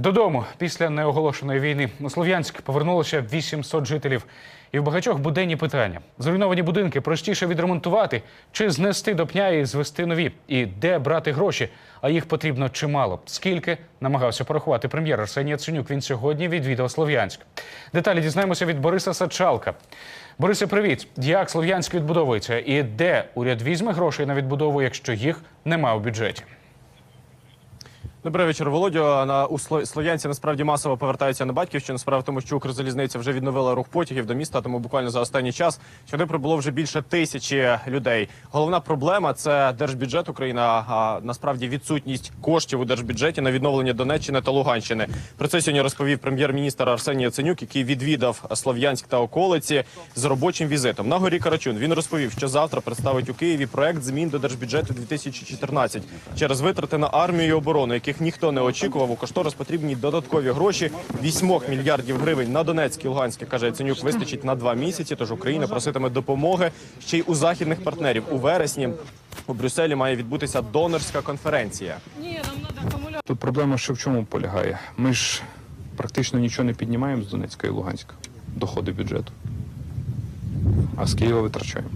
Додому після неоголошеної війни у Слов'янськ повернулося 800 жителів. І в багатьох буденні питання: зруйновані будинки простіше відремонтувати чи знести до пня і звести нові. І де брати гроші? А їх потрібно чимало. Скільки намагався порахувати прем'єр Арсеній Яценюк. Він сьогодні відвідав Слов'янськ. Деталі дізнаємося від Бориса Сачалка. Борисе, привіт! Як Слов'янськ відбудовується і де уряд візьме грошей на відбудову, якщо їх нема у бюджеті? Добрий вечір, Володю. На у Слов'янці насправді масово повертаються на батьківщину. Справа в тому, що Укрзалізниця вже відновила рух потягів до міста, тому буквально за останній час сюди прибуло вже більше тисячі людей. Головна проблема це держбюджет України. А насправді відсутність коштів у держбюджеті на відновлення Донеччини та Луганщини. Про це сьогодні розповів прем'єр-міністр Арсеній Яценюк, який відвідав Слов'янськ та околиці з робочим візитом. На горі Карачун він розповів, що завтра представить у Києві проект змін до держбюджету 2014 через витрати на армію і оборону, яких ніхто не очікував. У кошторис потрібні додаткові гроші. 8 мільярдів гривень на Донецьк і Луганське, каже Яценюк, вистачить на два місяці. Тож Україна проситиме допомоги ще й у західних партнерів. У вересні у Брюсселі має відбутися донорська конференція. Тут проблема ще в чому полягає? Ми ж практично нічого не піднімаємо з Донецька і Луганська, доходи бюджету. А з Києва витрачаємо.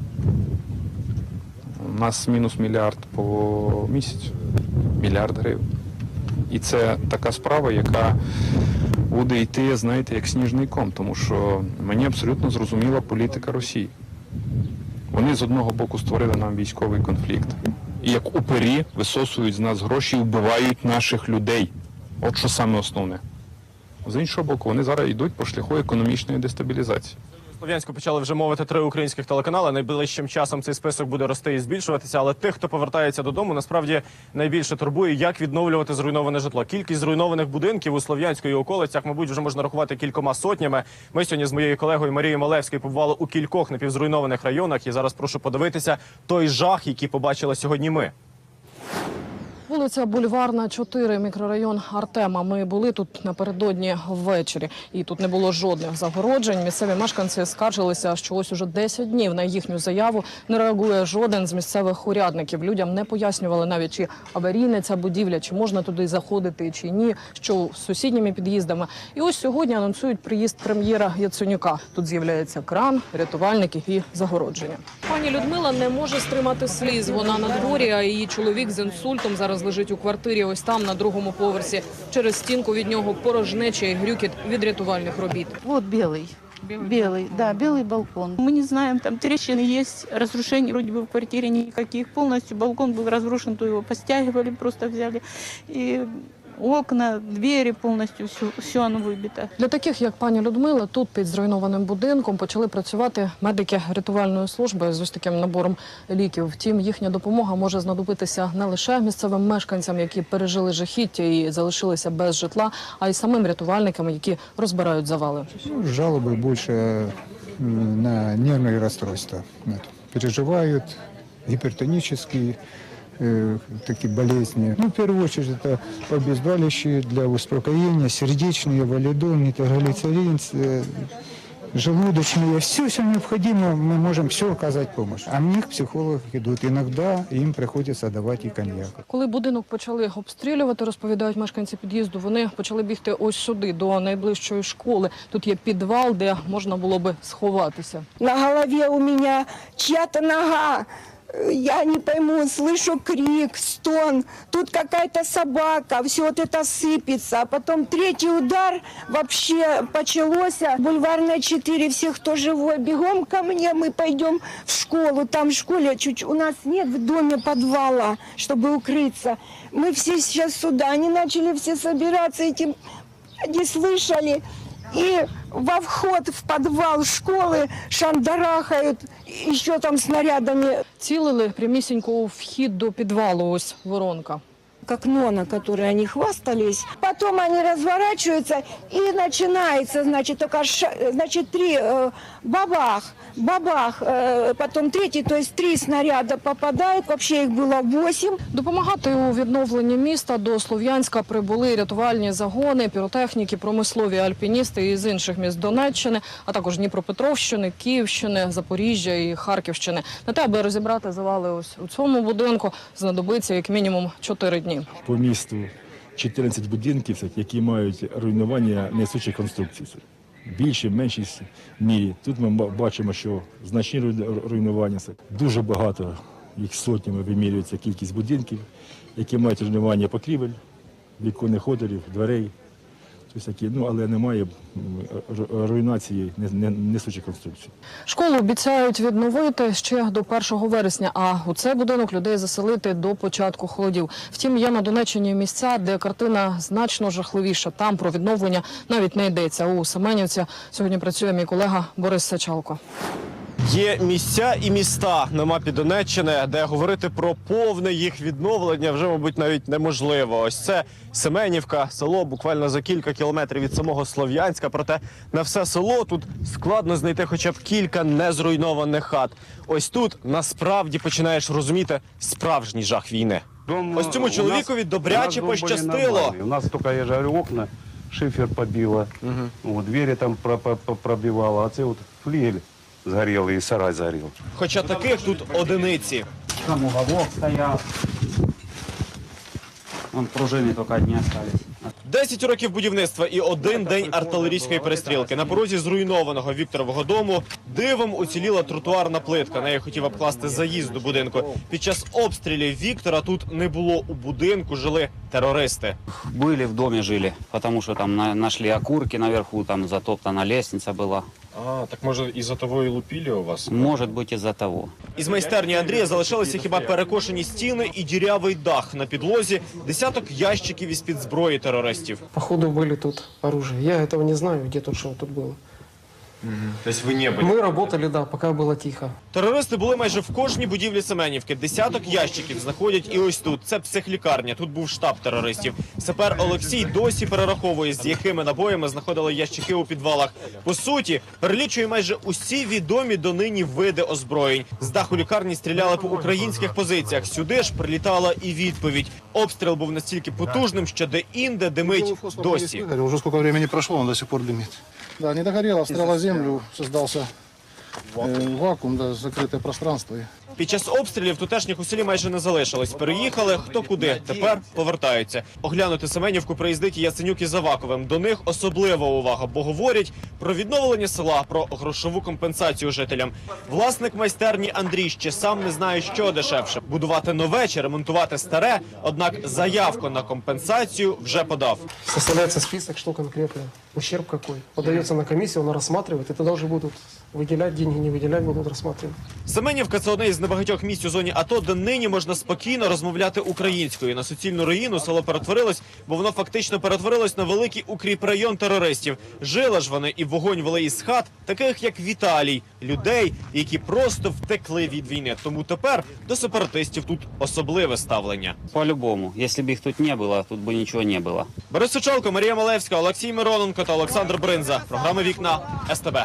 У нас мінус мільярд по місяцю, мільярд гривень. І це така справа, яка буде йти, знаєте, як сніжний ком, тому що мені абсолютно зрозуміла політика Росії. Вони з одного боку створили нам військовий конфлікт. І як упері висосують з нас гроші і вбивають наших людей. От що саме основне. З іншого боку, вони зараз йдуть по шляху економічної дестабілізації. Слов'янську почали вже мовити три українських телеканали. Найближчим часом цей список буде рости і збільшуватися. Але тих, хто повертається додому, насправді найбільше турбує, як відновлювати зруйноване житло. Кількість зруйнованих будинків у Слов'янську і околицях, мабуть, вже можна рахувати кількома сотнями. Ми сьогодні з моєю колегою Марією Малевською побували у кількох напівзруйнованих районах. І зараз прошу подивитися той жах, який побачили сьогодні. Ми. Вулиця Бульварна, 4, мікрорайон Артема. Ми були тут напередодні ввечері, і тут не було жодних загороджень. Місцеві мешканці скаржилися, що ось уже 10 днів на їхню заяву не реагує жоден з місцевих урядників. Людям не пояснювали навіть, чи аварійна ця будівля, чи можна туди заходити, чи ні, що з сусідніми під'їздами. І ось сьогодні анонсують приїзд прем'єра Яценюка. Тут з'являється кран, рятувальники і загородження. Пані Людмила не може стримати сліз. Вона на дворі, а її чоловік з інсультом зараз лежить у квартирі. Ось там на другому поверсі. Через стінку від нього порожнеча і грюкіт від рятувальних робіт. Вот белый. Белый. да, белый балкон. Мы не знаем, там трещины есть, разрушений вроде бы в квартире никаких. Полностью балкон был разрушен, то его постягивали, просто взяли. И окна, двери полностью, все, все оно выбито. Для таких, як пані Людмила, тут під зруйнованим будинком почали працювати медики рятувальної служби з ось таким набором ліків. Втім, їхня допомога може знадобитися не лише місцевим мешканцям, які пережили жахіття і залишилися без житла, а й самим рятувальникам, які розбирають завали. Ну, жалобы больше э, на нервные расстройства. Вот. Переживают гипертонические э, такие болезни. Ну, в первую очередь, это обезболивающие для успокоения, сердечные, валидол, нитроглицерин, э, желудочные. Все, все необходимо, мы можем все оказать помощь. А мне к психологу идут. Иногда им приходится давать и коньяк. Коли будинок почали обстрілювати, розповідають мешканці під'їзду, вони почали бігти ось сюди, до найближчої школи. Тут є підвал, де можна було би сховатися. На голове у меня чья-то нога. Э, Я не пойму, слышу крик, стон. Тут какая-то собака, все вот это сыпется. А потом третий удар вообще почалось. Бульварная 4, все, кто живой, бегом ко мне, мы пойдем в школу. Там в школе чуть у нас нет в доме подвала, чтобы укрыться. Мы все сейчас сюда. Они начали все собираться, эти не слышали. И во вход в подвал школы шандарахают еще там снарядами. Цілили прямісінько у вхід до підвалу. Ось воронка к окно, на которое они хвастались. Потом они разворачиваются и начинается, значит, только ша- значит, три э, бабах, бабах, э, потом третий, то есть три снаряда попадают, вообще их было восемь. Допомагати у відновленні міста до Слов'янська прибули рятувальні загони, піротехніки, промислові альпіністи із інших міст Донеччини, а також Дніпропетровщини, Київщини, Запоріжжя і Харківщини. На те, аби розібрати завали ось у цьому будинку, знадобиться як мінімум чотири дні. по місту 14 будинків, які мають руйнування несучих конструкцій. Більше, меншість мірі. Тут ми бачимо, що значні руйнування. Дуже багато, їх сотнями вимірюється кількість будинків, які мають руйнування покрівель, віконних отворів, дверей. Тобто, ну, але немає руйнації не- не- несучих конструкцій. Школу обіцяють відновити ще до 1 вересня, а у цей будинок людей заселити до початку холодів. Втім, є на Донеччині місця, де картина значно жахливіша. Там про відновлення навіть не йдеться. У Семенівці сьогодні працює мій колега Борис Сачалко. Є місця і міста на мапі Донеччини, де говорити про повне їх відновлення вже, мабуть, навіть неможливо. Ось це Семенівка, село буквально за кілька кілометрів від самого Слов'янська. Проте на все село тут складно знайти хоча б кілька незруйнованих хат. Ось тут насправді починаєш розуміти справжній жах війни. Дом, Ось цьому э, у чоловікові нас- добряче у нас дом были пощастило. нормальные. У нас только, я же говорю, окна, шифер побило, вот, двери там про- про- про- пробивало, а це вот флигель сгорел и сарай сгорел. Хоча таких тут одиниці. Там уголок стоял. Вон пружины только одни остались. 10 років будівництва і один день артилерійської перестрілки. На порозі зруйнованого Вікторового дому дивом уціліла тротуарна плитка. Нею хотів обкласти заїзд до будинку. Під час обстрілів Віктора тут не було. У будинку жили терористи. Были в доме жили, потому что там на- нашли окурки наверху, там затоптана лестница была. А, так може із-за того і лупілі у вас? Может быть из-за того. Із майстерні Андрія залишилися хіба перекошені стіни і дірявий дах на підлозі, десяток ящиків із під зброї терористів. Походу были тут оружие. Я этого не знаю, где тут что тут было. Тобто ви не Мы работали, да, пока было тихо. Терористи були майже в кожній будівлі Семенівки. Десяток ящиків знаходять і ось тут. Це психлікарня. Тут був штаб терористів. Сапер Олексій досі перераховує, з якими набоями знаходили ящики у підвалах. По суті, перелічує майже усі відомі донині види озброєнь. З даху лікарні стріляли по українських позиціях. Сюди ж прилітала і відповідь. Обстріл був настільки потужним, що де-інде димить досі. Уже сколько времени прошло, він до сих пор димить. Да, не догорело, встряла землю, создался э, вакуум, да, закрытое пространство. Під час обстрілів тутешніх у селі майже не залишилось. Переїхали хто куди. Тепер повертаються. Оглянути Семенівку приїздить і Яценюк із Аваковим. До них особлива увага, бо говорять про відновлення села, про грошову компенсацію жителям. Власник майстерні Андрій ще сам не знає, що дешевше будувати нове чи ремонтувати старе. Однак заявку на компенсацію вже подав. Составляется список, что конкретно, ущерб какой. Подается на комиссию, она рассматривает, и тогда уже будут выделять деньги, не выделять, будут рассматривать. Семенівка це одне із небагатьох місць у зоні АТО, де нині можна спокійно розмовляти українською. На суцільну руїну село перетворилось, бо воно фактично перетворилось на великий укріпрайон терористів. Жили ж вони і вогонь вели із хат, таких як Віталій, людей, які просто втекли від війни. Тому тепер до сепаратистів тут особливе ставлення. По-любому. Если бы их тут не было, тут бы ничего не было. Борис Сочалко, Марія Малевська, Олексій Мироненко та Олександр Бринза. Програма Вікна СТБ.